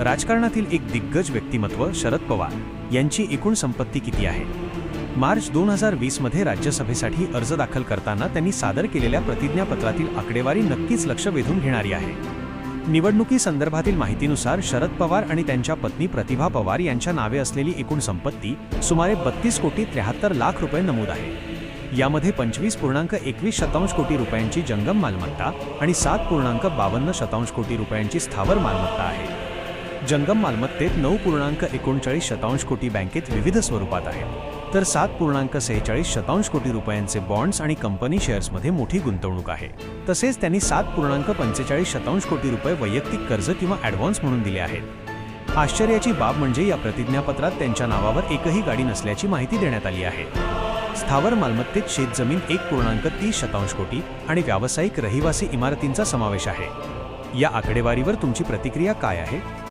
राजकारणातील एक दिग्गज व्यक्तिमत्व शरद पवार यांची एकूण संपत्ती किती आहे? मार्च दोन हजार वीसमध्ये राज्यसभेसाठी अर्ज दाखल करताना त्यांनी सादर केलेल्या प्रतिज्ञापत्रातील आकडेवारी नक्कीच लक्ष वेधून घेणारी आहे. निवडणुकीसंदर्भातील माहितीनुसार शरद पवार आणि त्यांच्या पत्नी प्रतिभा पवार यांच्या नावे असलेली एकूण संपत्ती सुमारे बत्तीस कोटी त्र्याहत्तर लाख रुपये नमूद आहे. यामध्ये पंचवीस पूर्णांक एकवीस शतांश कोटी रुपयांची जंगम मालमत्ता आणि सात पूर्णांक बावन्न शतांश कोटी रुपयांची स्थावर मालमत्ता आहे. जंगम मालमत्तेत नऊ पूर्णांक एकोणचाळीस शतांश कोटी बँकेत विविध स्वरूपात आहेत तर सात पूर्णांक सेहेचाळीस शतांश कोटी रुपयांचे बॉन्ड्स आणि कंपनी शेअर्समध्ये मोठी गुंतवणूक आहे. तसेच त्यांनी सात पूर्णांक पंचेचाळीस शतांश कोटी रुपये वैयक्तिक कर्ज किंवा ॲडव्हान्स म्हणून दिले आहेत. आश्चर्याची बाब म्हणजे या प्रतिज्ञापत्रात त्यांच्या नावावर एकही गाडी नसल्याची माहिती देण्यात आली आहे. स्थावर मालमत्तेत शेतजमीन एक पूर्णांक तीस शतांश कोटी आणि व्यावसायिक रहिवासी इमारतींचा समावेश आहे. या आकडेवारीवर तुमची प्रतिक्रिया काय आहे?